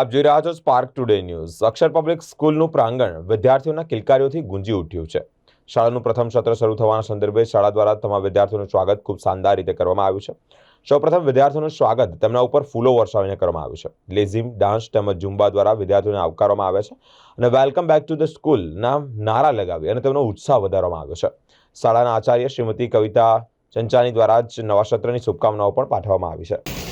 આપ જોઈ રહ્યા છો Spark Today News Akshar public સ્કૂલનું પ્રાંગણ વિદ્યાર્થીઓના કિલકારીઓથી ગુંજી ઉઠ્યું છે. શાળાનું પ્રથમ સત્ર શરૂ થવાના સંદર્ભે શાળા દ્વારા તમામ વિદ્યાર્થીઓનું સ્વાગત ખૂબ શાનદાર રીતે કરવામાં આવ્યું છે. સૌપ્રથમ વિદ્યાર્થીઓનું સ્વાગત તેમના ઉપર ફૂલો વરસાવીને કરવામાં આવ્યું છે. લેઝિમ, ડાન્સ તેમજ ઝુંબા દ્વારા વિદ્યાર્થીઓને આવકારવામાં આવે છે અને welcome back to the school નામ નારા લગાવી અને તેમનો ઉત્સાહ વધારવામાં આવ્યો છે. શાળાના આચાર્ય શ્રીમતી કવિતા ચંચાની દ્વારા જ નવા સત્રની શુભકામનાઓ પણ પાઠવવામાં આવી છે.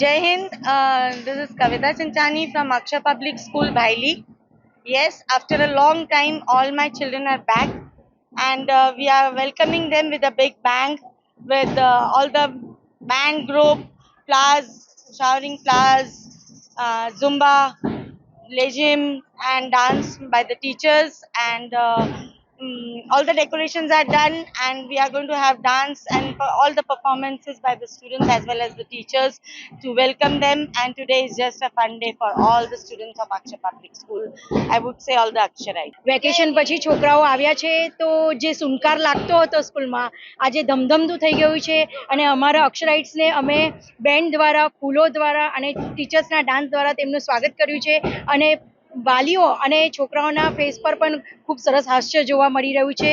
Jai Hind, uh, this is Kavita Chinchani from Aksha Public School, Bhaili. Yes, after a long time, all my children are back, and uh, we are welcoming them with a big bang, with uh, all the band group, flowers, showering flowers, uh, Zumba, legim, and dance by the teachers, and uh, mm, all the decorations are done, and we are going to have dance and for all the performances by the students as well as the teachers to welcome them. And today is just a fun day for all the students of Aksha Public School. I would say all the Aksharites. Vacation પછી છોકરાઓ આવ્યા છે તો જે સુનકાર લાગતો હતો સ્કૂલમાં આજે ધમધમતું થઈ ગયું છે અને અમારા અક્ષરાઇટ્સને અમે બેન્ડ દ્વારા ફૂલો દ્વારા અને ટીચર્સના ડાન્સ દ્વારા તેમનું સ્વાગત કર્યું છે અને વાલીઓ અને છોકરાઓના ફેસ પર પણ ખૂબ સરસ હાસ્ય જોવા મળી રહ્યું છે.